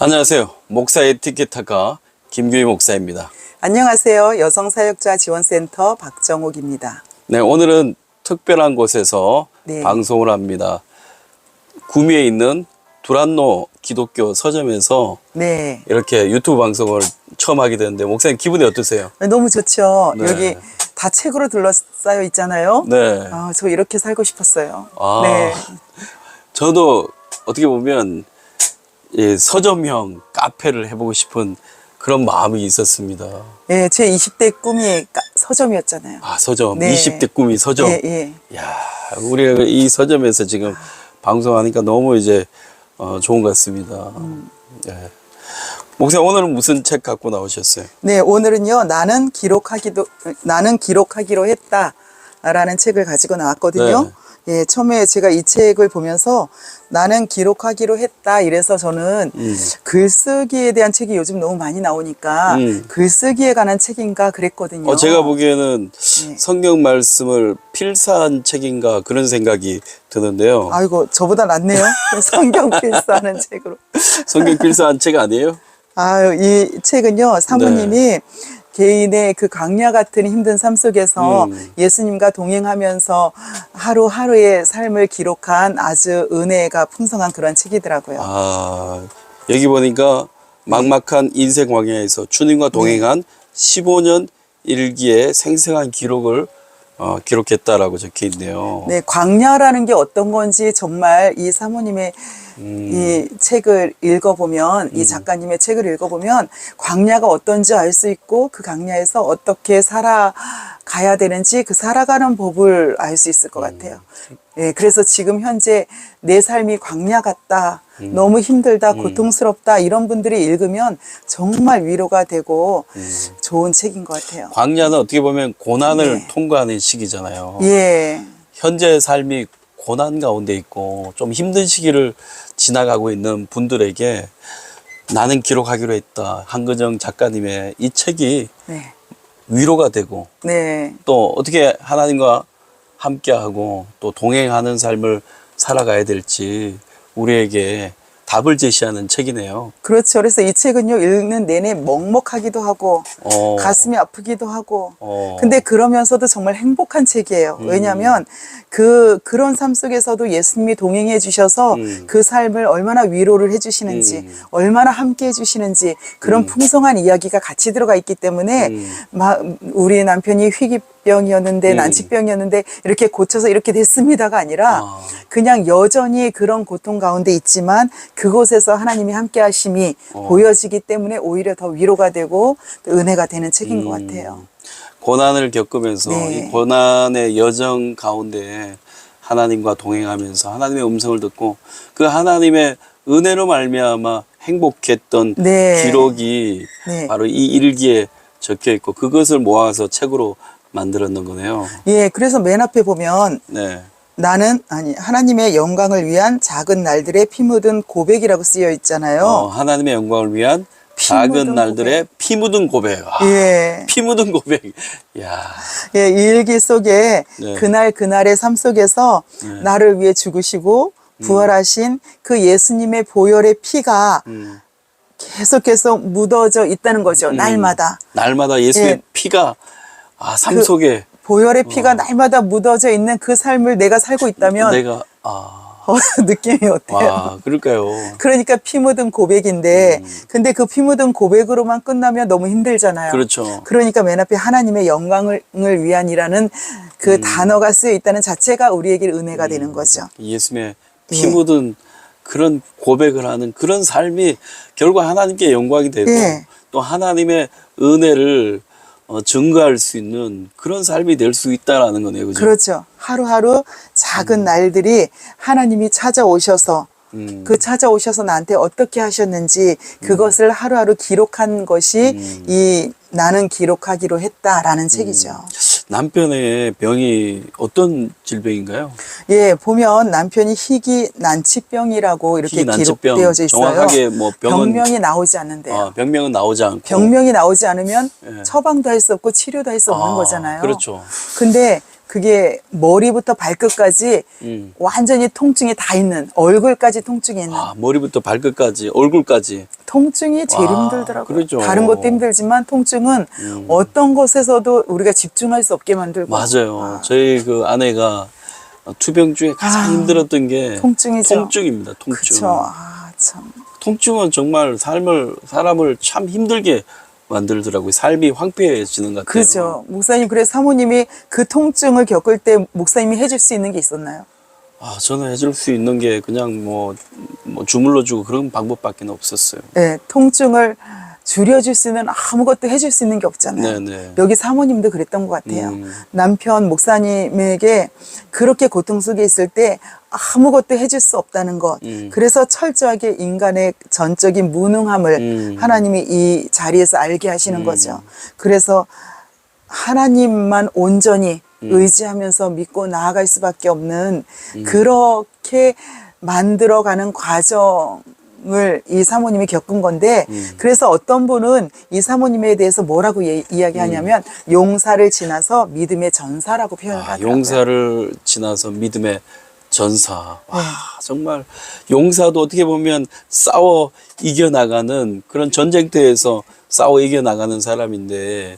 안녕하세요. 목사 에티켓타가 김규희 목사입니다. 안녕하세요. 여성사역자 지원센터 박정옥입니다. 네, 오늘은 특별한 곳에서 네. 방송을 합니다. 구미에 있는 두란노 기독교 서점에서 네. 이렇게 유튜브 방송을 처음 하게 되는데 목사님 기분이 어떠세요? 너무 좋죠. 네. 여기 다 책으로 둘러싸여 있잖아요. 네. 아, 저 이렇게 살고 싶었어요. 아, 네. 저도 어떻게 보면 이 서점형 카페를 해보고 싶은 그런 마음이 있었습니다. 예, 제 20대 꿈이 까- 서점이었잖아요. 아, 서점. 네. 20대 꿈이 서점. 예, 예. 야, 우리가 이 서점에서 지금 방송하니까 너무 이제 어, 좋은 것 같습니다. 예. 목사 오늘은 무슨 책 갖고 나오셨어요? 네, 오늘은요. 나는 기록하기도 나는 기록하기로 했다라는 책을 가지고 나왔거든요. 네. 예, 처음에 제가 이 책을 보면서 나는 기록하기로 했다 이래서 저는 음. 글쓰기에 대한 책이 요즘 너무 많이 나오니까 음. 글쓰기에 관한 책인가 그랬거든요. 어, 제가 보기에는 네. 성경 말씀을 필사한 책인가 그런 생각이 드는데요. 아이고 저보다 낫네요. 성경 필사하는 책으로. 성경 필사한 책 아니에요? 아유 이 책은요 사모님이 네. 개인의 그 강야 같은 힘든 삶 속에서 음. 예수님과 동행하면서 하루하루의 삶을 기록한 아주 은혜가 풍성한 그런 책이더라고요. 아, 여기 보니까 막막한 인생 광야에서 주님과 동행한 15년 일기의 생생한 기록을 어, 기록했다라고 적혀 있네요. 네, 광야라는 게 어떤 건지 정말 이 사모님의 음. 이 책을 읽어보면 이 작가님의 책을 읽어보면 광야가 어떤지 알 수 있고 그 광야에서 어떻게 살아가야 되는지 그 살아가는 법을 알 수 있을 것 같아요. 예, 그래서 지금 현재 내 삶이 광야 같다, 너무 힘들다, 고통스럽다 이런 분들이 읽으면 정말 위로가 되고 좋은 책인 것 같아요. 광야는 어떻게 보면 고난을 네. 통과하는 시기잖아요. 예, 현재 삶이 고난 가운데 있고 좀 힘든 시기를 지나가고 있는 분들에게 나는 기록하기로 했다. 한근정 작가님의 이 책이 네, 위로가 되고 네. 또 어떻게 하나님과 함께하고 또 동행하는 삶을 살아가야 될지 우리에게 답을 제시하는 책이네요. 그렇죠. 그래서 이 책은요, 읽는 내내 먹먹하기도 하고, 어. 가슴이 아프기도 하고, 어. 근데 그러면서도 정말 행복한 책이에요. 음. 왜냐하면 그, 그런 삶 속에서도 예수님이 동행해 주셔서 음. 그 삶을 얼마나 위로를 해 주시는지, 음. 얼마나 함께 해 주시는지, 그런 풍성한 이야기가 같이 들어가 있기 때문에, 음. 막, 우리 남편이 희귀병이었는데, 음. 난치병이었는데, 이렇게 고쳐서 이렇게 됐습니다가 아니라, 아. 그냥 여전히 그런 고통 가운데 있지만 그곳에서 하나님이 함께 하심이 어. 보여지기 때문에 오히려 더 위로가 되고 또 은혜가 되는 책인 것 음. 같아요. 고난을 겪으면서 네. 이 고난의 여정 가운데 하나님과 동행하면서 하나님의 음성을 듣고 그 하나님의 은혜로 말미암아 행복했던 네. 기록이 네. 바로 이 일기에 적혀 있고 그것을 모아서 책으로 만들었는 거네요. 예, 그래서 맨 앞에 보면 네. 나는 아니 하나님의 영광을 위한 작은 날들의 피 묻은 고백이라고 쓰여 있잖아요. 어, 하나님의 영광을 위한 피 작은 날들의 피 묻은 고백. 아, 예. 피 묻은 고백. 야. 예, 이 일기 속에 네. 그날 그날의 삶 속에서 네. 나를 위해 죽으시고 부활하신 그 예수님의 보혈의 피가 음. 계속 계속 묻어져 있다는 거죠. 날마다. 날마다 예수의 예. 피가 아, 삶 그- 속에 보혈의 피가 날마다 묻어져 있는 그 삶을 내가 살고 있다면 내가 아, 어, 느낌이 어때요? 와, 그럴까요? 그러니까 피 묻은 고백인데 근데 그 피 묻은 고백으로만 끝나면 너무 힘들잖아요. 그렇죠. 그러니까 맨 앞에 하나님의 영광을 위한이라는 그 음. 단어가 쓰여 있다는 자체가 우리에게 은혜가 되는 거죠. 예수의 예. 피 묻은 그런 고백을 하는 그런 삶이 결국 하나님께 영광이 되고 예. 또 하나님의 은혜를 어, 증거할 수 있는 그런 삶이 될 수 있다라는 거네요. 그죠? 그렇죠. 하루하루 작은 날들이 하나님이 찾아오셔서 음. 그 찾아오셔서 나한테 어떻게 하셨는지 그것을 하루하루 기록한 것이 음. 이 나는 기록하기로 했다라는 책이죠. 남편의 병이 어떤 질병인가요? 예, 보면 남편이 희귀 난치병이라고 이렇게 희귀난치병. 기록되어져 있어요. 정확하게 뭐 병은- 병명이 나오지 않는데요. 아, 병명은 나오지 않고 병명이 나오지 않으면 예. 처방도 할 수 없고 치료도 할 수 없는 아, 거잖아요. 그렇죠. 근데 그게 머리부터 발끝까지 음. 완전히 통증이 다 있는 얼굴까지 통증이 있는 아, 머리부터 발끝까지, 얼굴까지. 통증이 제일 와, 힘들더라고요. 그러죠. 다른 것도 힘들지만 통증은 음. 어떤 것에서도 우리가 집중할 수 없게 만들고 맞아요. 저희 그 아내가 투병 중에 가장 아, 힘들었던 게 통증이죠. 통증입니다. 통증. 그쵸. 아, 참. 통증은 정말 삶을 사람을 참 힘들게 만들더라고요. 삶이 황폐해지는 것 같아요. 그죠. 목사님, 그래서 사모님이 그 통증을 겪을 때 목사님이 해줄 수 있는 게 있었나요? 아, 저는 해줄 수 있는 게 그냥 뭐, 뭐 주물러 주고 그런 방법밖에 없었어요. 네, 통증을 줄여줄 수 있는 아무것도 해줄 수 있는 게 없잖아요. 네네. 여기 사모님도 그랬던 것 같아요. 음. 남편 목사님에게 그렇게 고통 속에 있을 때 아무것도 해줄 수 없다는 것. 음. 그래서 철저하게 인간의 전적인 무능함을 음. 하나님이 이 자리에서 알게 하시는 거죠. 그래서 하나님만 온전히 음. 의지하면서 믿고 나아갈 수밖에 없는 그렇게 만들어가는 과정 을 이 사모님이 겪은 건데 음. 그래서 어떤 분은 이 사모님에 대해서 뭐라고 예- 이야기하냐면 용사를 지나서 믿음의 전사라고 표현을 아, 하더라고요. 용사를 지나서 믿음의 전사. 와, 네. 정말 용사도 어떻게 보면 싸워 이겨나가는 그런 전쟁터에서 싸워 이겨나가는 사람인데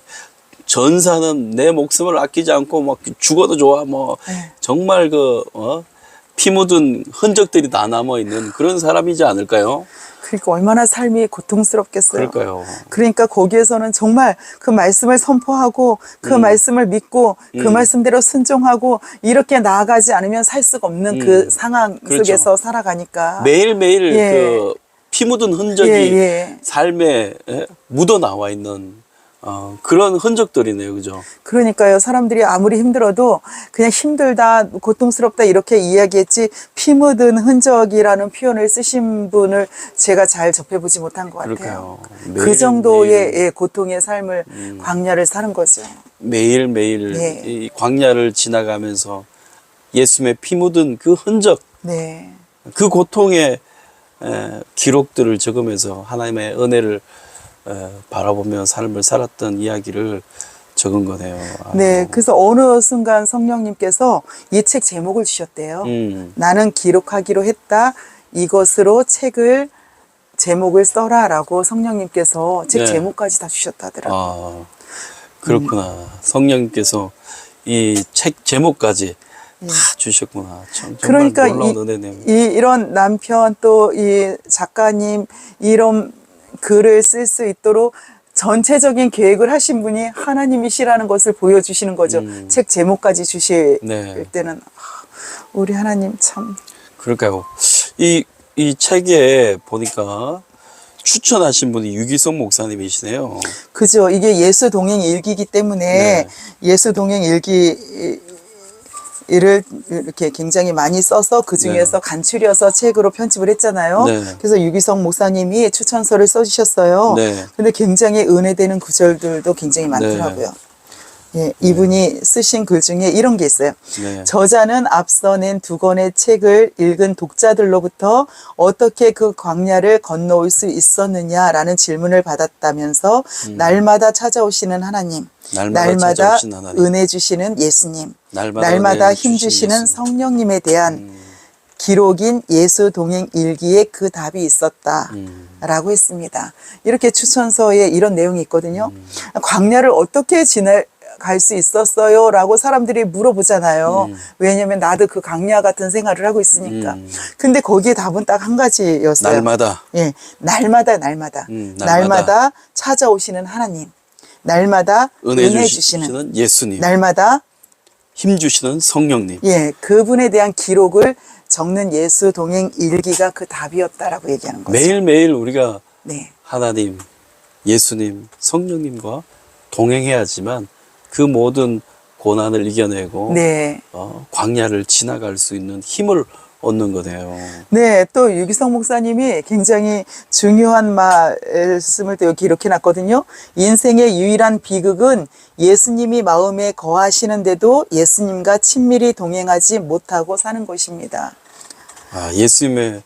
전사는 내 목숨을 아끼지 않고 막 죽어도 좋아 뭐 네. 정말 그 어? 피 묻은 흔적들이 다 남아 있는 그런 사람이지 않을까요? 그러니까 얼마나 삶이 고통스럽겠어요. 그럴까요? 그러니까 거기에서는 정말 그 말씀을 선포하고 그 음. 말씀을 믿고 그 음. 말씀대로 순종하고 이렇게 나아가지 않으면 살 수가 없는 그 음. 상황 그렇죠. 속에서 살아가니까 매일매일 예. 그 피 묻은 흔적이 예, 예. 삶에 예, 묻어 나와 있는 어, 그런 흔적들이네요, 그죠? 그러니까요. 사람들이 아무리 힘들어도 그냥 힘들다, 고통스럽다 이렇게 이야기했지 피 묻은 흔적이라는 표현을 쓰신 분을 제가 잘 접해보지 못한 것 같아요. 그 매일, 정도의 매일. 예, 고통의 삶을 광야를 사는 거죠. 매일 매일 네. 이 광야를 지나가면서 예수님의 피 묻은 그 흔적, 네. 그 고통의 에, 기록들을 적으면서 하나님의 은혜를 에, 바라보며 삶을 살았던 이야기를 적은 거네요. 아이고. 네. 그래서 어느 순간 성령님께서 이 책 제목을 주셨대요. 음, 나는 기록하기로 했다. 이것으로 책을 제목을 써라라고 성령님께서 책 네. 제목까지 다 주셨다더라고요. 아 그렇구나. 성령님께서 이 책 제목까지 다 주셨구나. 참, 정말 예. 그러니까 이. 이, 이런 남편 또 이 작가님 이런 글을 쓸 수 있도록 전체적인 계획을 하신 분이 하나님이시라는 것을 보여주시는 거죠. 음. 책 제목까지 주실 네. 때는 아, 우리 하나님 참 그럴까요? 이, 이 책에 보니까 추천하신 분이 유기성 목사님이시네요. 그죠. 이게 예수 동행 일기이기 때문에 네. 예수 동행 일기 를 이렇게 굉장히 많이 써서 그 중에서 간추려서 책으로 편집을 했잖아요. 네. 그래서 유기성 목사님이 추천서를 써주셨어요. 네. 근데 굉장히 은혜되는 구절들도 굉장히 많더라고요. 예, 이분이 쓰신 글 중에 이런 게 있어요. 네. 저자는 앞서 낸 두 권의 책을 읽은 독자들로부터 어떻게 그 광야를 건너올 수 있었느냐라는 질문을 받았다면서 날마다 찾아오시는 하나님, 음. 날마다 날마다 찾아오신 하나님. 은혜 주시는 예수님, 날마다 날마다 은혜 힘 주시는 주시는 예수님. 성령님에 대한 음, 기록인 예수 동행 일기에 그 답이 있었다. 음. 라고 했습니다. 이렇게 추천서에 이런 내용이 있거든요. 음. 광야를 어떻게 지날 수 있었어요? 라고 사람들이 물어보잖아요. 음. 왜냐면 나도 그 광야 같은 생활을 하고 있으니까. 음. 근데 거기에 답은 딱 한 가지였어요. 날마다 예, 날마다 날마다 음, 날마다, 날마다 찾아오시는 하나님, 날마다 은혜, 은혜, 주시는, 예수님, 날마다 힘 주시는 성령님. 예 그분에 대한 기록을 적는 예수 동행 일기가 그 답이었다라고 얘기하는 거죠. 매일매일 우리가 네, 하나님, 예수님, 성령님과 동행해야지만 그 모든 고난을 이겨내고 네, 어, 광야를 지나갈 수 있는 힘을 얻는 거네요. 네. 또 유기성 목사님이 굉장히 중요한 말씀을 또 여기 이렇게 놨거든요. 인생의 유일한 비극은 예수님이 마음에 거하시는데도 예수님과 친밀히 동행하지 못하고 사는 것입니다. 아, 예수님의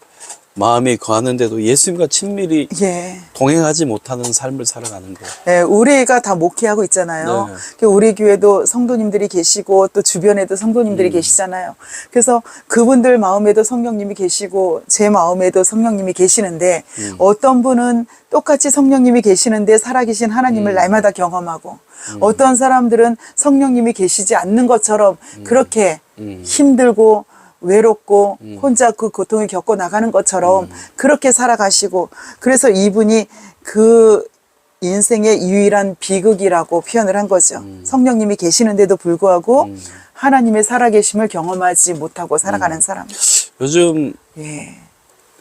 마음이 거하는데도 예수님과 친밀히 예. 동행하지 못하는 삶을 살아가는 거예요. 예, 우리가 다 목회하고 있잖아요. 네. 그 우리 교회도 성도님들이 계시고 또 주변에도 음. 성도님들이 계시잖아요. 그래서 그분들 마음에도 성령님이 계시고 제 마음에도 성령님이 계시는데 음. 어떤 분은 똑같이 성령님이 계시는데 살아계신 하나님을 음. 날마다 경험하고 어떤 사람들은 성령님이 계시지 않는 것처럼 그렇게 음. 힘들고 외롭고 혼자 그 고통을 겪어 나가는 것처럼 그렇게 살아가시고 그래서 이분이 그 인생의 유일한 비극이라고 표현을 한 거죠. 성령님이 계시는데도 불구하고 하나님의 살아계심을 경험하지 못하고 살아가는 사람. 요즘 예,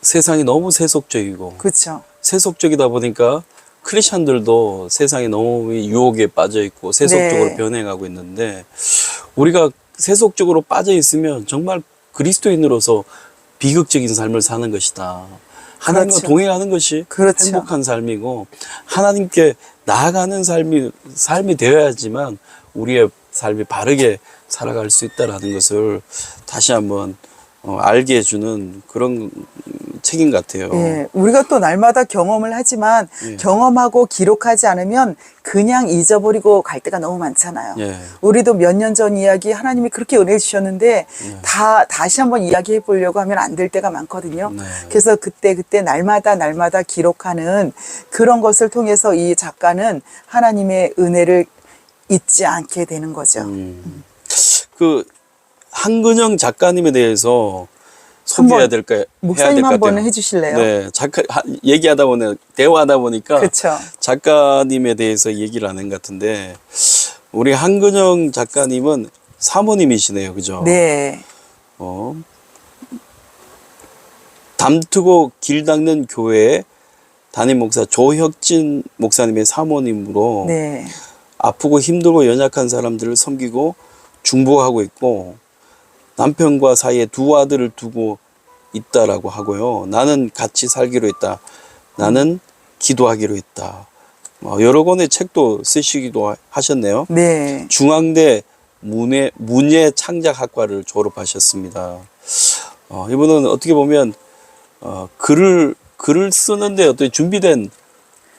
세상이 너무 세속적이고 그렇죠. 세속적이다 보니까 크리스천들도 세상에 너무 유혹에 빠져 있고 세속적으로 네. 변해가고 있는데 우리가 세속적으로 빠져 있으면 정말 그리스도인으로서 비극적인 삶을 사는 것이다. 하나님과 그렇죠. 동행하는 것이 그렇죠. 행복한 삶이고 하나님께 나아가는 삶이 삶이 되어야지만 우리의 삶이 바르게 살아갈 수 있다라는 것을 다시 한번 어, 알게 해주는 그런 책임 같아요. 예, 우리가 또 날마다 경험을 하지만 예. 경험하고 기록하지 않으면 그냥 잊어버리고 갈 때가 너무 많잖아요. 예. 우리도 몇 년 전 이야기 하나님이 그렇게 은혜 주셨는데 예. 다 다시 한번 이야기해 보려고 하면 안 될 때가 많거든요. 네. 그래서 그때 그때 날마다 날마다 기록하는 그런 것을 통해서 이 작가는 하나님의 은혜를 잊지 않게 되는 거죠. 음. 그 한근영 작가님에 대해서 소개해야 될까 해야 목사님 될 것 한번 같아요. 해주실래요? 네, 작가 하- 얘기하다 보니 대화하다 보니까 그렇죠. 작가님에 대해서 얘기를 하는 것 같은데 우리 한근영 작가님은 사모님이시네요, 그죠? 네, 어, 담트고 길 닦는 교회의 담임 목사 조혁진 목사님의 사모님으로 네, 아프고 힘들고 연약한 사람들을 섬기고 중보하고 있고 남편과 사이에 두 아들을 두고 있다라고 하고요. 나는 같이 살기로 했다. 나는 기도하기로 했다. 어, 여러 권의 책도 쓰시기도 하- 하셨네요. 네. 중앙대 문예 문예 창작학과를 졸업하셨습니다. 어, 이분은 어떻게 보면 어, 글을 글을 쓰는데 어떤 준비된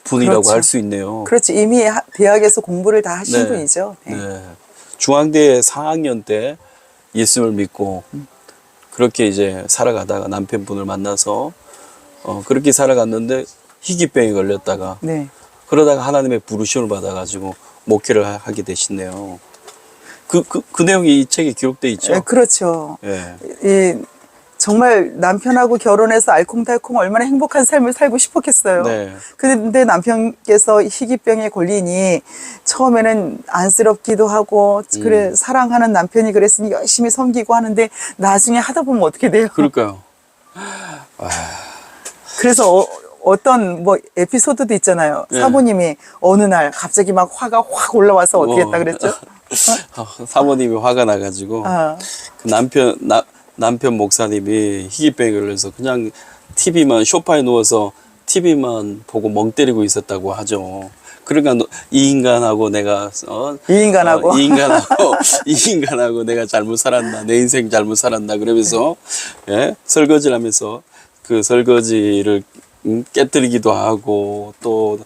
분이라고 그렇죠. 할수 있네요. 그렇죠. 이미 하- 대학에서 공부를 다 하신 네. 분이죠. 네. 네. 중앙대 4학년 때 예수를 믿고 그렇게 이제 살아가다가 남편분을 만나서 어, 그렇게 살아갔는데 희귀병에 걸렸다가 네. 그러다가 하나님의 부르심을 받아가지고 목회를 하- 하게 되시네요. 그, 그, 그 내용이 이 책에 기록돼 있죠? 네, 그렇죠. 예. 이 정말 남편하고 결혼해서 알콩달콩 얼마나 행복한 삶을 살고 싶었겠어요. 네. 근데 남편께서 희귀병에 걸리니 처음에는 안쓰럽기도 하고 그래 음. 사랑하는 남편이 그랬으니 열심히 섬기고 하는데 나중에 하다 보면 어떻게 돼요? 그러니까요. 그래서 어, 떤 뭐 에피소드도 있잖아요. 네. 사모님이 어느 날 갑자기 막 화가 확 올라와서 어떻게 어. 했다 그랬죠? 아, 사모님이 화가 나가지고 아, 그 남편 나, 남편 목사님이 희귀병에 걸려서 그냥 TV만 소파에 누워서 TV만 보고 멍 때리고 있었다고 하죠. 그러니까 너- 이 인간하고 내가 어, 이 인간하고. 어, 이 인간하고 이 인간하고 내가 잘못 살았나 내 인생 잘못 살았나 그러면서 예 설거지를 하면서 그 설거지를 음, 깨뜨리기도 하고 또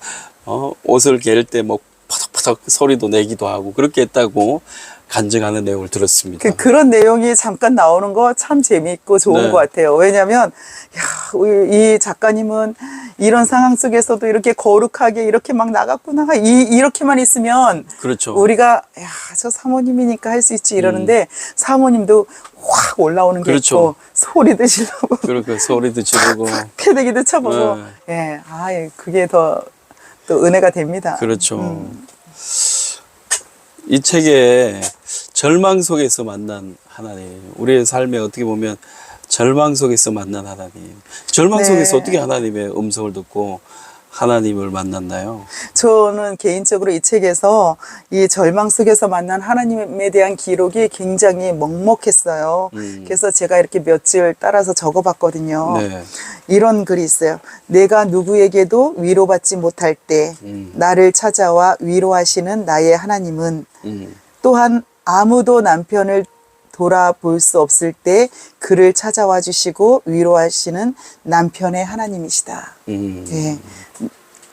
어, 옷을 갤 때뭐 퍼덕퍼덕 소리도 내기도 하고 그렇게 했다고 간증하는 내용을 들었습니다. 그, 그런 내용이 잠깐 나오는 거 참 재미있고 좋은 네. 것 같아요. 왜냐면, 야, 이 작가님은 이런 상황 속에서도 이렇게 거룩하게 이렇게 막 나갔구나. 이, 이렇게만 있으면 그렇죠. 우리가, 야, 저 사모님이니까 할 수 있지 이러는데 사모님도 확 올라오는 게 음. 그렇죠. 있고 소리도 지르고 그렇게 소리도 지르고 패대기도 쳐보고, 네. 예, 아, 예, 그게 더 또 은혜가 됩니다. 그렇죠. 음. 이 책에 절망 속에서 만난 하나님, 우리의 삶에 어떻게 보면 절망 속에서 만난 하나님, 절망 네. 속에서 어떻게 하나님의 음성을 듣고 하나님을 만났나요? 저는 개인적으로 이 책에서 이 절망 속에서 만난 하나님에 대한 기록이 굉장히 먹먹했어요. 음. 그래서 제가 이렇게 몇줄 따라서 적어봤거든요. 네. 이런 글이 있어요. 내가 누구에게도 위로받지 못할 때 음. 나를 찾아와 위로하시는 나의 하나님은 음, 또한 아무도 남편을 돌아볼 수 없을 때 그를 찾아와 주시고 위로하시는 남편의 하나님이시다. 음. 예.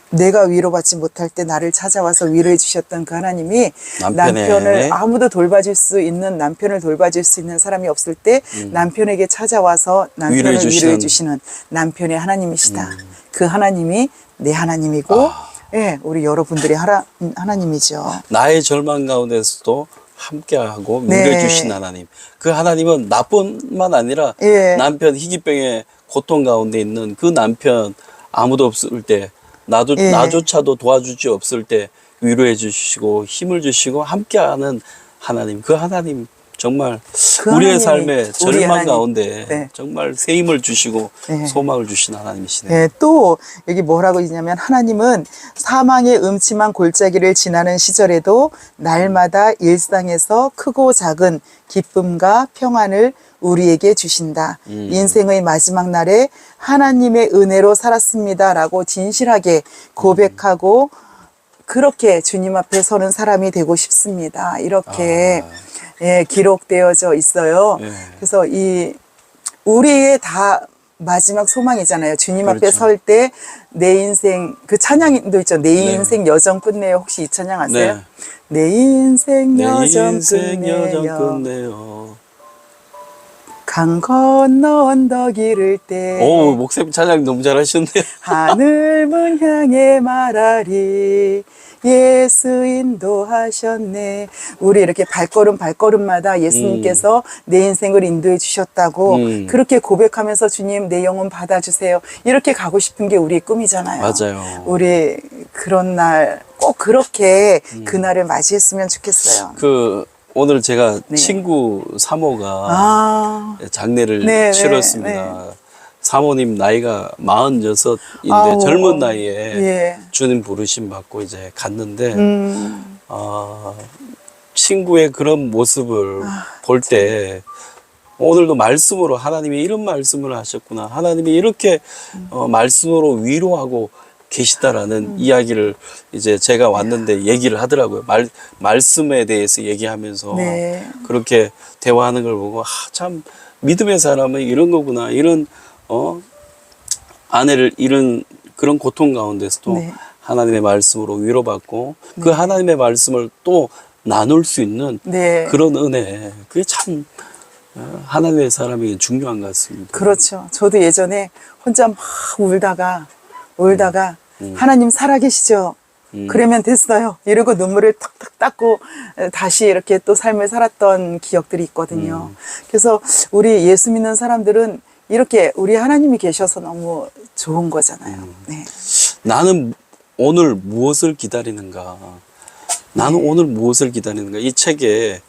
내가 위로받지 못할 때 나를 찾아와서 위로해 주셨던 그 하나님이 남편의- 남편을 아무도 돌봐줄 수 있는 남편을 돌봐줄 수 있는 사람이 없을 때 남편에게 찾아와서 남편을 음. 위로해 위로해 주시는- 음. 주시는, 남편의 하나님이시다. 그 하나님이 내 하나님이고 아. 예, 우리 여러분들의 하라, 하나님이죠. 나의 절망 가운데서도 함께하고 네. 위로해 주신 하나님. 그 하나님은 나뿐만 아니라 예. 남편 희귀병의 고통 가운데 있는 그 남편 아무도 없을 때 나도 예. 나조차도 도와주지 없을 때 위로해 주시고 힘을 주시고 함께하는 하나님. 그 하나님 정말 그 우리의 삶의 우리 절망 하나님. 가운데 네. 정말 새 힘을 주시고 네. 소망을 주신 하나님이시네요. 예, 또 여기 뭐라고 있냐면 하나님은 사망의 음침한 골짜기를 지나는 시절에도 날마다 일상에서 크고 작은 기쁨과 평안을 우리에게 주신다. 음. 인생의 마지막 날에 하나님의 은혜로 살았습니다라고 진실하게 고백하고 그렇게 주님 앞에 서는 사람이 되고 싶습니다. 이렇게 예, 기록되어져 있어요. 예. 그래서 이 우리의 다 마지막 소망이잖아요. 주님 앞에 그렇죠. 설때 내 인생 그 찬양도 있죠. 내 네. 인생 여정 끝내요. 혹시 이 찬양 아세요? 네. 내 인생 내 여정 인생 여정 끝내요. 끝내요. 강 건너 언덕 이를 때 오 목사님 찬양 너무 잘하셨네요. 하늘 문 향해 말하리 예수 인도하셨네 우리 이렇게 발걸음 발걸음마다 예수님께서 내 인생을 인도해 주셨다고 음. 그렇게 고백하면서 주님 내 영혼 받아주세요 이렇게 가고 싶은 게 우리의 꿈이잖아요 맞아요. 우리 그런 날 꼭 그렇게 음. 그날을 맞이했으면 좋겠어요 그 오늘 제가 네. 친구 사모가 아 장례를 네, 네, 치렀습니다. 사모님 나이가 46인데 아우, 젊은 나이에 예. 주님 부르심 받고 이제 갔는데 음, 어, 친구의 그런 모습을 아, 볼때 오늘도 말씀으로 하나님이 이런 말씀을 하셨구나. 하나님이 이렇게 음. 어, 말씀으로 위로하고 계시다라는 음. 이야기를 이제 제가 왔는데 얘기를 하더라고요. 말, 말씀에 대해서 얘기하면서 네. 그렇게 대화하는 걸 보고 아, 참 믿음의 사람은 이런 거구나. 이런 어 아내를 잃은 그런 고통 가운데서도 네. 하나님의 말씀으로 위로받고 그 하나님의 말씀을 또 나눌 수 있는 네. 그런 은혜 그게 참 어, 하나님의 사람이 중요한 것 같습니다. 그렇죠. 저도 예전에 혼자 막 울다가 울다가 음. 하나님 살아계시죠. 음. 그러면 됐어요. 이러고 눈물을 탁탁 닦고 다시 이렇게 또 삶을 살았던 기억들이 있거든요. 음. 그래서 우리 예수 믿는 사람들은 이렇게 우리 하나님이 계셔서 너무 좋은 거잖아요. 음. 네. 나는 오늘 무엇을 기다리는가? 나는 네. 오늘 무엇을 기다리는가? 이 책에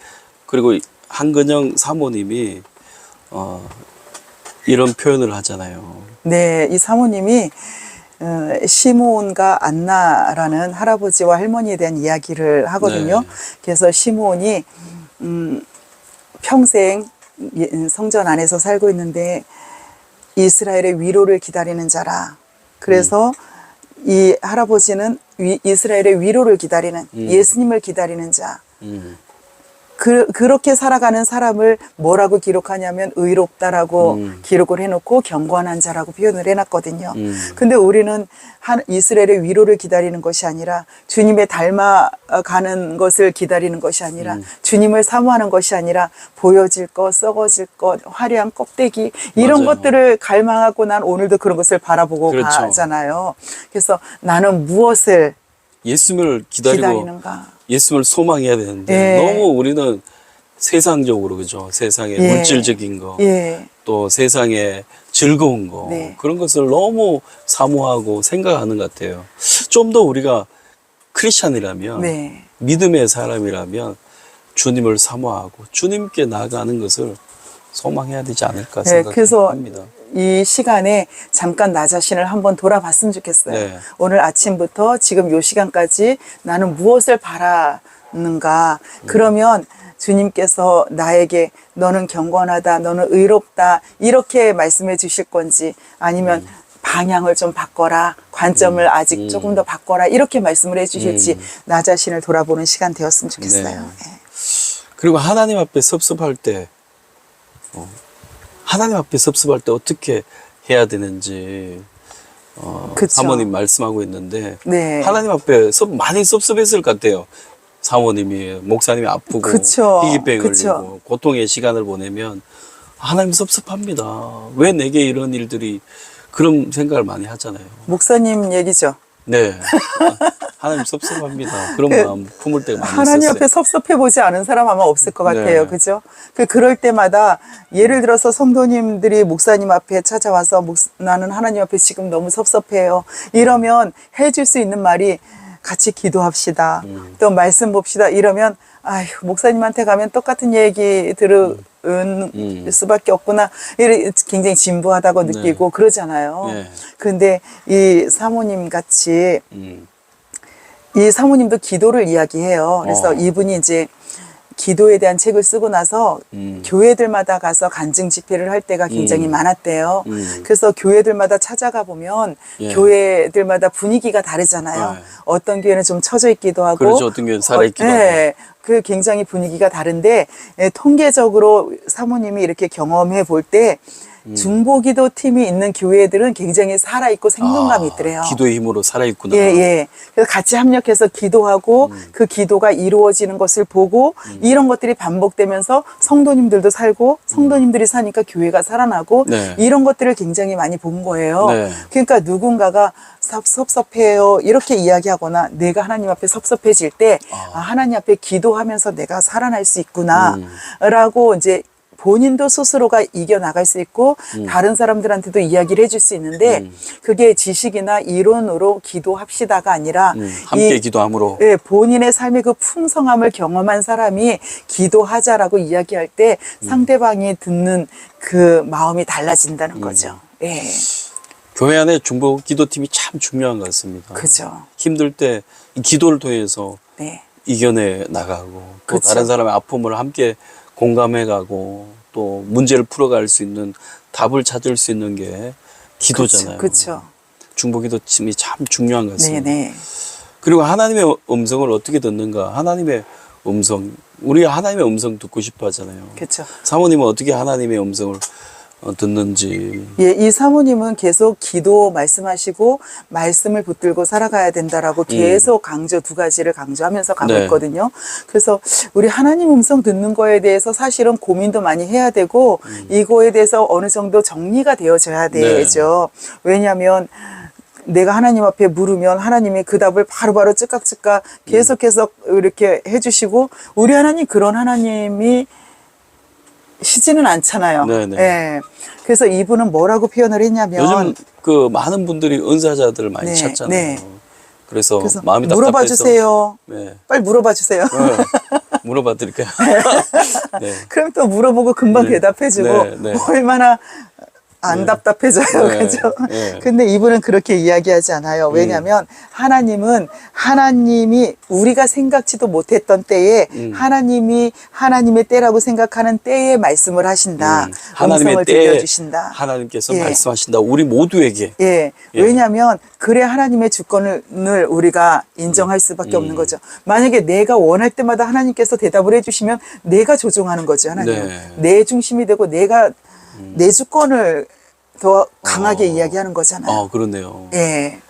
그리고 한근영 사모님이 어, 이런 표현을 하잖아요. 네, 이 사모님이 어, 시몬과 안나라는 할아버지와 할머니에 대한 이야기를 하거든요. 네. 그래서 시몬이 음, 평생 예- 성전 안에서 살고 있는데 이스라엘의 위로를 기다리는 자라. 그래서 이 할아버지는 위- 이스라엘의 위로를 기다리는 음. 예수님을 기다리는 자. 음, 그, 그렇게 살아가는 사람을 뭐라고 기록하냐면 의롭다라고 음. 기록을 해놓고 경건한 자라고 표현을 해놨거든요. 음. 근데 우리는 한 이스라엘의 위로를 기다리는 것이 아니라 주님의 닮아가는 것을 기다리는 것이 아니라 음. 주님을 사모하는 것이 아니라 보여질 것, 썩어질 것, 화려한 껍데기 이런 맞아요. 것들을 갈망하고 난 오늘도 그런 것을 바라보고 그렇죠. 가잖아요. 그래서 나는 무엇을 예수님을 기다리고 기다리는가? 예수님을 소망해야 되는데 예. 너무 우리는 세상적으로 그죠? 세상의 예. 물질적인 거, 예. 또 세상의 즐거운 거 네. 그런 것을 너무 사모하고 생각하는 것 같아요. 좀 더 우리가 크리스천이라면 네. 믿음의 사람이라면 주님을 사모하고 주님께 나아가는 것을 소망해야 되지 않을까 네, 생각합니다. 이 시간에 잠깐 나 자신을 한번 돌아봤으면 좋겠어요. 네. 오늘 아침부터 지금 요 시간까지 나는 무엇을 바라는가. 그러면 주님께서 나에게 너는 경건하다, 너는 의롭다, 이렇게 말씀해 주실 건지 아니면 음. 방향을 좀 바꿔라, 관점을 아직 음. 조금 더 바꿔라, 이렇게 말씀을 해 주실지 음. 나 자신을 돌아보는 시간 되었으면 좋겠어요. 네. 예. 그리고 하나님 앞에 섭섭할 때 어, 하나님 앞에 섭섭할 때 어떻게 해야 되는지 어, 그쵸. 사모님 말씀하고 있는데 네. 하나님 앞에 섭, 많이 섭섭했을 것 같아요. 사모님이 목사님이 아프고 그쵸. 희귀병. 걸리고 고통의 시간을 보내면 하나님 섭섭합니다. 왜 내게 이런 일들이 그런 생각을 많이 하잖아요. 목사님 얘기죠. 네. 하나님 섭섭합니다. 그런 그 마음 품을 때가 많이 하나님 있었어요. 앞에 섭섭해 보지 않은 사람 아마 없을 것 같아요. 네. 그죠? 그, 그럴 때마다 예를 들어서 성도님들이 목사님 앞에 찾아와서 목, 나는 하나님 앞에 지금 너무 섭섭해요. 이러면 해줄 수 있는 말이 같이 기도합시다. 음. 또 말씀 봅시다. 이러면 아휴, 목사님한테 가면 똑같은 얘기 들을 음. 수밖에 없구나. 이래 굉장히 진부하다고 네. 느끼고 그러잖아요. 네. 근데 이 사모님 같이 음. 이 사모님도 기도를 이야기해요. 그래서 어. 이분이 이제 기도에 대한 책을 쓰고 나서 음. 교회들마다 가서 간증 집회를 할 때가 굉장히 음. 많았대요. 음. 그래서 교회들마다 찾아가 보면 예. 교회들마다 분위기가 다르잖아요. 네. 어떤 교회는 좀 처져 있기도 하고 그렇죠. 어떤 교회는 살아 있기도 예, 그 굉장히 분위기가 다른데 예, 통계적으로 사모님이 이렇게 경험해 볼때 음. 중보기도 팀이 있는 교회들은 굉장히 살아 있고 생동감이 아, 있더래요. 기도의 힘으로 살아 있구나. 예, 예. 그래서 같이 합력해서 기도하고 음. 그 기도가 이루어지는 것을 보고 이런 것들이 반복되면서 성도님들도 살고 성도님들이 사니까 교회가 살아나고 네. 이런 것들을 굉장히 많이 본 거예요. 네. 그러니까 누군가가 섭- 섭섭해요. 이렇게 이야기하거나 내가 하나님 앞에 섭섭해질 때 아, 하나님 앞에 기도하면서 내가 살아날 수 있구나. 음. 라고 이제 본인도 스스로가 이겨나갈 수 있고 음. 다른 사람들한테도 이야기를 해줄 수 있는데 그게 지식이나 이론으로 기도합시다가 아니라 음, 함께 이 기도함으로. 예, 본인의 삶의 그 풍성함을 경험한 사람이 기도하자라고 이야기할 때 음. 상대방이 듣는 그 마음이 달라진다는 거죠. 예. 교회 안에 중보 기도팀이 참 중요한 것 같습니다. 그죠. 힘들 때이 기도를 통해서 네. 이겨내 나가고 또 그쵸. 다른 사람의 아픔을 함께 공감해 가고 또 문제를 풀어갈 수 있는 답을 찾을 수 있는 게 기도잖아요. 그렇죠. 중보기도팀이 참 중요한 것 네, 같습니다. 네. 그리고 하나님의 음성을 어떻게 듣는가? 하나님의 음성. 우리가 하나님의 음성 듣고 싶어 하잖아요. 그렇죠. 사모님은 어떻게 하나님의 음성을 어, 듣는지. 예, 이 사모님은 계속 기도 말씀하시고 말씀을 붙들고 살아가야 된다라고 계속 강조 두 가지를 강조하면서 가고 음. 네. 있거든요. 그래서 우리 하나님 음성 듣는 거에 대해서 사실은 고민도 많이 해야 되고 이거에 대해서 어느 정도 정리가 되어져야 음. 네. 되죠. 왜냐하면 내가 하나님 앞에 물으면 하나님이 그 답을 바로바로 즉각즉각 계속해서 이렇게 해주시고 우리 하나님 그런 하나님이 시지는 않잖아요. 네네. 예. 그래서 이분은 뭐라고 표현을 했냐면 요즘 그 많은 분들이 은사자들을 많이 네, 찾잖아요. 네. 그래서, 그래서 마음이 답답해서 물어봐 주세요. 네. 빨리 물어봐 주세요. 네. 물어봐 드릴까요? 네. 그럼 또 물어보고 금방 네. 대답해주고 네, 네. 얼마나 안 네. 답답해져요, 네, 그죠? 네. 근데 이분은 그렇게 이야기하지 않아요. 왜냐하면 하나님은 하나님이 우리가 생각지도 못했던 때에 음. 하나님이 하나님의 때라고 생각하는 때에 말씀을 하신다. 음, 하나님의 때에 들려주신다. 하나님께서 예. 말씀하신다. 우리 모두에게. 예. 예. 왜냐하면 그래 하나님의 주권을 우리가 인정할 수밖에 음. 없는 거죠. 만약에 내가 원할 때마다 하나님께서 대답을 해주시면 내가 조종하는 거죠 하나님. 네. 음. 내 중심이 되고 내가 내 주권을 더 강하게 이야기하는 거잖아요. 어, 그렇네요. 예.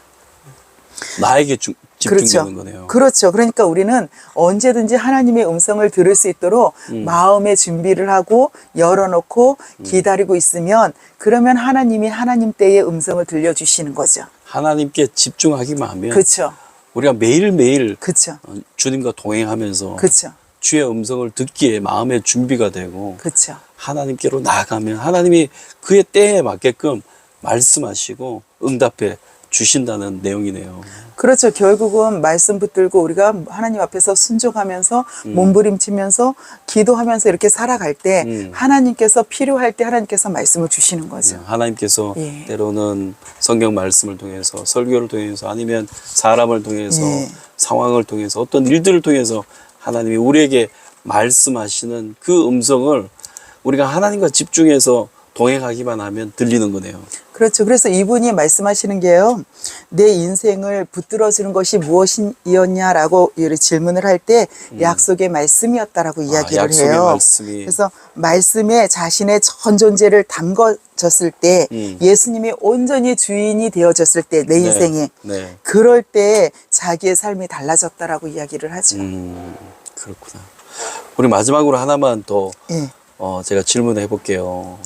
나에게 주, 그렇죠. 집중되는 거네요. 그렇죠. 그러니까 우리는 언제든지 하나님의 음성을 들을 수 있도록 마음의 준비를 하고 열어놓고 기다리고 있으면 그러면 하나님이 하나님 때의 음성을 들려주시는 거죠. 하나님께 집중하기만 하면 그렇죠. 우리가 매일매일 그렇죠. 어, 주님과 동행하면서 그렇죠. 주의 음성을 듣기에 마음의 준비가 되고 그렇죠. 하나님께로 나아가면 하나님이 그의 때에 맞게끔 말씀하시고 응답해 주신다는 내용이네요. 그렇죠. 결국은 말씀 붙들고 우리가 하나님 앞에서 순종하면서 몸부림치면서 기도하면서 이렇게 살아갈 때 음. 하나님께서 필요할 때 하나님께서 말씀을 주시는 거죠. 하나님께서 예. 때로는 성경 말씀을 통해서 설교를 통해서 아니면 사람을 통해서 예. 상황을 통해서 어떤 일들을 통해서 하나님이 우리에게 말씀하시는 그 음성을 우리가 하나님과 집중해서 동행하기만 하면 들리는 거네요. 그렇죠. 그래서 이분이 말씀하시는 게요. 내 인생을 붙들어 주는 것이 무엇이었냐라고 질문을 할 때 약속의 말씀이었다라고 이야기를 음. 약속의 해요. 말씀이. 그래서 말씀에 자신의 전 존재를 담궈졌을 때 음. 예수님이 온전히 주인이 되어졌을 때 내 인생에 네. 그럴 때 자기의 삶이 달라졌다라고 이야기를 하죠. 음, 그렇구나. 우리 마지막으로 하나만 더 예. 어, 제가 질문해 볼게요.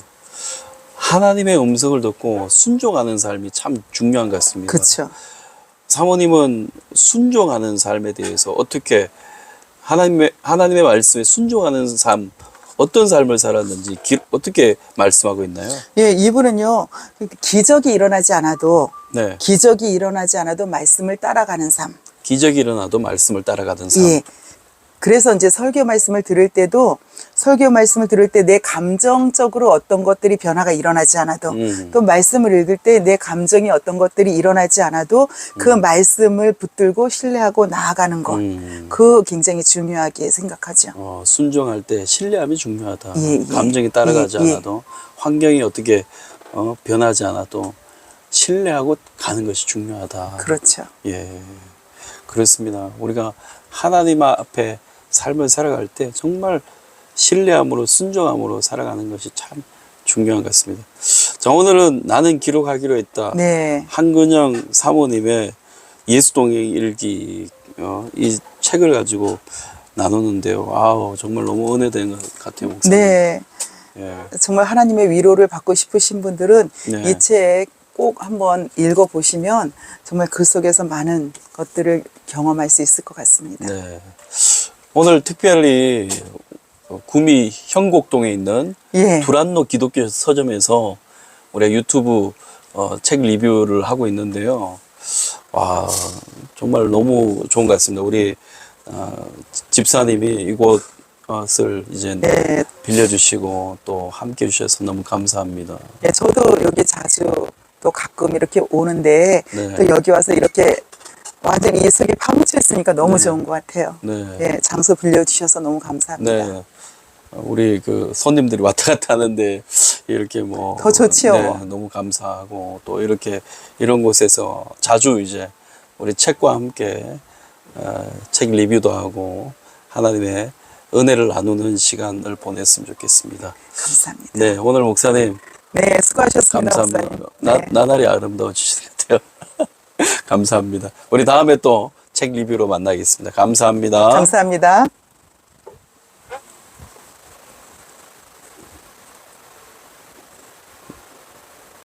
하나님의 음성을 듣고 순종하는 삶이 참 중요한 것 같습니다. 그렇죠. 사모님은 순종하는 삶에 대해서 어떻게 하나님의 하나님의 말씀에 순종하는 삶 어떤 삶을 살았는지 기- 어떻게 말씀하고 있나요? 예, 이분은요. 기적이 일어나지 않아도 네, 기적이 일어나지 않아도 말씀을 따라가는 삶. 기적이 일어나도 말씀을 따라가던 삶. 예. 그래서 이제 설교 말씀을 들을 때도 설교 말씀을 들을 때 내 감정적으로 어떤 것들이 변화가 일어나지 않아도 음. 또 말씀을 읽을 때 내 감정이 어떤 것들이 일어나지 않아도 그 말씀을 붙들고 신뢰하고 나아가는 것. 음. 그 굉장히 중요하게 생각하죠. 어, 순종할 때 신뢰함이 중요하다. 예, 예. 감정이 따라가지 예, 예. 않아도 환경이 어떻게 어, 변하지 않아도 신뢰하고 가는 것이 중요하다. 그렇죠. 예, 그렇습니다. 우리가 하나님 앞에 삶을 살아갈 때 정말 신뢰함으로 순종함으로 살아가는 것이 참 중요한 것 같습니다. 자, 오늘은 나는 기록하기로 했다. 네. 한근영 사모님의 예수동행 일기 어, 이 책을 가지고 나누는데요. 아우 정말 너무 은혜된 것 같아요, 목사님. 네. 예. 정말 하나님의 위로를 받고 싶으신 분들은 네. 이책 꼭 한번 읽어 보시면 정말 그 속에서 많은 것들을 경험할 수 있을 것 같습니다. 네. 오늘 특별히 구미 현곡동에 있는 예. 두란노 기독교 서점에서 우리 유튜브 어, 책 리뷰를 하고 있는데요. 와 정말 너무 좋은 것 같습니다. 우리 어, 집사님이 이곳을 이제 네. 빌려주시고 또 함께 해주셔서 너무 감사합니다. 예, 저도 여기 자주 또 가끔 이렇게 오는데 네. 또 여기 와서 이렇게 완전히 이 속에 파묻혀 있으니까 너무 좋은 것 같아요. 네. 예, 장소 빌려주셔서 너무 감사합니다. 네. 우리 그 손님들이 왔다 갔다 하는데 이렇게 뭐 더 좋지요. 네, 너무 감사하고 또 이렇게 이런 곳에서 자주 이제 우리 책과 함께 어, 책 리뷰도 하고 하나님의 은혜를 나누는 시간을 보냈으면 좋겠습니다. 감사합니다. 네, 오늘 목사님 네, 수고하셨습니다. 감사합니다. 목사님. 나, 네. 나날이 아름다워 주시는 것 같아요. 감사합니다. 우리 다음에 또 책 리뷰로 만나겠습니다. 감사합니다. 감사합니다.